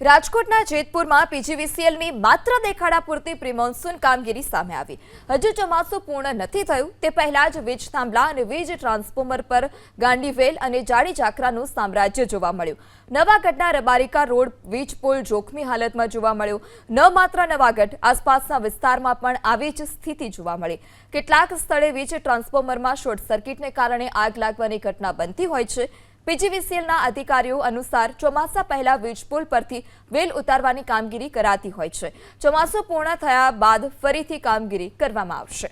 રાજકોટના જેતપુરમાં પીજીવીસીએલની માત્ર દેખાડા પૂરતી પ્રિમોન્સૂન કામગીરી સામે આવી. હજુ ચોમાસું પૂર્ણ નથી થયું. તે પહેલા જ વીજ થાંભલા અને વીજ ટ્રાન્સફોર્મર પર ગાંડીવેલ અને જાડી ઝાકરાનું સામ્રાજ્ય જોવા મળ્યું. નવાગઢના રબારિકા રોડ વીજ પુલ જોખમી હાલતમાં જોવા મળ્યો. ન માત્ર નવાગઢ આસપાસના વિસ્તારમાં પણ આવી જ સ્થિતિ જોવા મળી. કેટલાક સ્થળે વીજ ટ્રાન્સફોર્મરમાં શોર્ટ સર્કિટને કારણે આગ લાગવાની ઘટના બનતી હોય છે. પીજીવીસીએલના અધિકારીઓ અનુસાર ચોમાસા પહેલા વીજ પુલ પરથી વેલ ઉતારવાની કામગીરી કરાતી હોય છે. ચોમાસું પૂર્ણ થયા બાદ ફરીથી કામગીરી કરવામાં આવશે.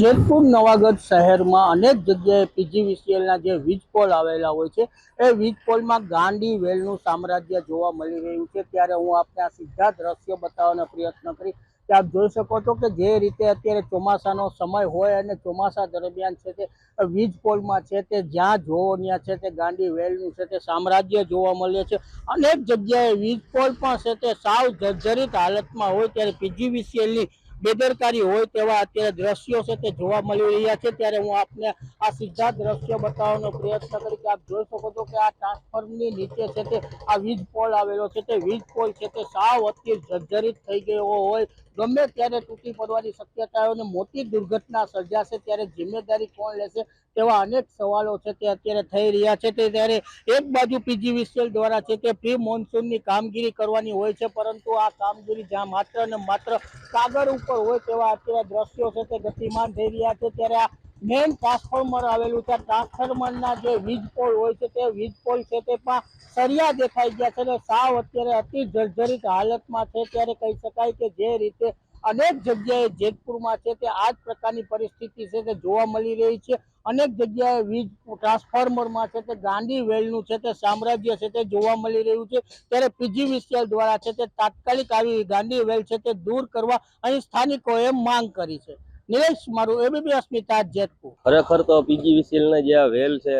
જેતપુર, નવાગઢ શહેરમાં અનેક જગ્યાએ પીજીવીસીએલના જે વીજ પોલ આવેલા હોય છે, એ વીજ પોલમાં ગાંડી વેલનું સામ્રાજ્ય જોવા મળી રહ્યું છે. ત્યારે હું આપને આ સીધા દ્રશ્યો બતાવવાનો પ્રયત્ન કરી કે આપ જોઈ શકો છો કે જે રીતે અત્યારે ચોમાસાનો સમય હોય અને ચોમાસા દરમિયાન છે તે વીજ પોલમાં છે તે, જ્યાં જોવો ત્યાં છે તે, ગાંડી વેલનું છે તે, સામ્રાજ્ય જોવા મળે છે. અનેક જગ્યાએ વીજ પોલ પણ છે તે, સાવ જર્જરિત હાલતમાં હોય ત્યારે પીજીવીસીએલની બેદરકારી હોય તેવા અત્યારે દ્રશ્યો છે તે જોવા મળી રહ્યા છે. ત્યારે હું આપને આ સીધા દ્રશ્યો બતાવવાનો પ્રયત્ન કરી કે આપ જોઈ શકો છો કે આ ટ્રાન્સફોર્મની નીચે છે તે, આ વીજ પોલ આવેલો છે તે, વીજ પોલ છે તે સાવ અત્યંત જર્જરિત થઈ ગયો હોય ગમે ત્યારે તૂટી પડવાની શક્યતાઓ અને મોટી દુર્ઘટના સર્જાશે ત્યારે જિમ્મેદારી કોણ લેશે તેવા અનેક સવાલો છે તે અત્યારે થઈ રહ્યા છે. તે ત્યારે એક બાજુ પીજીવીસીએલ દ્વારા છે તે પ્રી મોન્સૂનની કામગીરી કરવાની હોય છે, પરંતુ આ કામગીરી જ્યાં માત્ર ને માત્ર કાગળ ઉપર હોય તેવા અત્યારે દ્રશ્યો છે તે ગતિમાન થઈ રહ્યા છે. ત્યારે આ મેઇન ટ્રાન્સફોર્મર આવેલું છે. ટ્રાન્સફોર્મરના જે વીજ પોલ હોય છે, તે વીજ પોલ છે તે પણ સરિયા દેખાઈ ગયા છે અને સાવ અત્યારે અતિ જર્જરિત હાલતમાં છે. ત્યારે કહી શકાય કે જે રીતે અનેક જગ્યાએ જેતપુરમાં છે તે આ જ પ્રકારની પરિસ્થિતિ છે તે જોવા મળી રહી છે. અનેક જગ્યાએ વીજ ટ્રાન્સફોર્મરમાં છે તે ગાંધી વેલનું છે તે સામ્રાજ્ય છે તે જોવા મળી રહ્યું છે. ત્યારે પીજીવીસીએલ દ્વારા છે તે તાત્કાલિક આવી ગાંધી વેલ છે તે દૂર કરવા અહીં સ્થાનિકોએ માંગ કરી છે. નિલેશ, મારું એબીપી અસ્મિતા જેતપુર. ખરેખર તો પીજીવીસીએલ ને જે આ વેલ છે,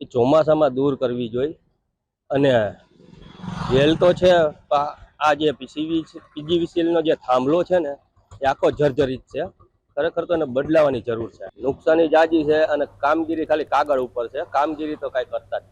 એ ચોમાસામાં દૂર કરવી જોઈએ. અને વેલ તો છે આ જે પીસીવી પીજીવીસીએલ નો જે થાંભલો છે ને, એ આખો જર્જરિત છે. ખરેખર તો એને બદલાવાની જરૂર છે. નુકસાની જાજી છે અને કામગીરી ખાલી કાગળ ઉપર છે. કામગીરી તો કાંઈ કરતા જ.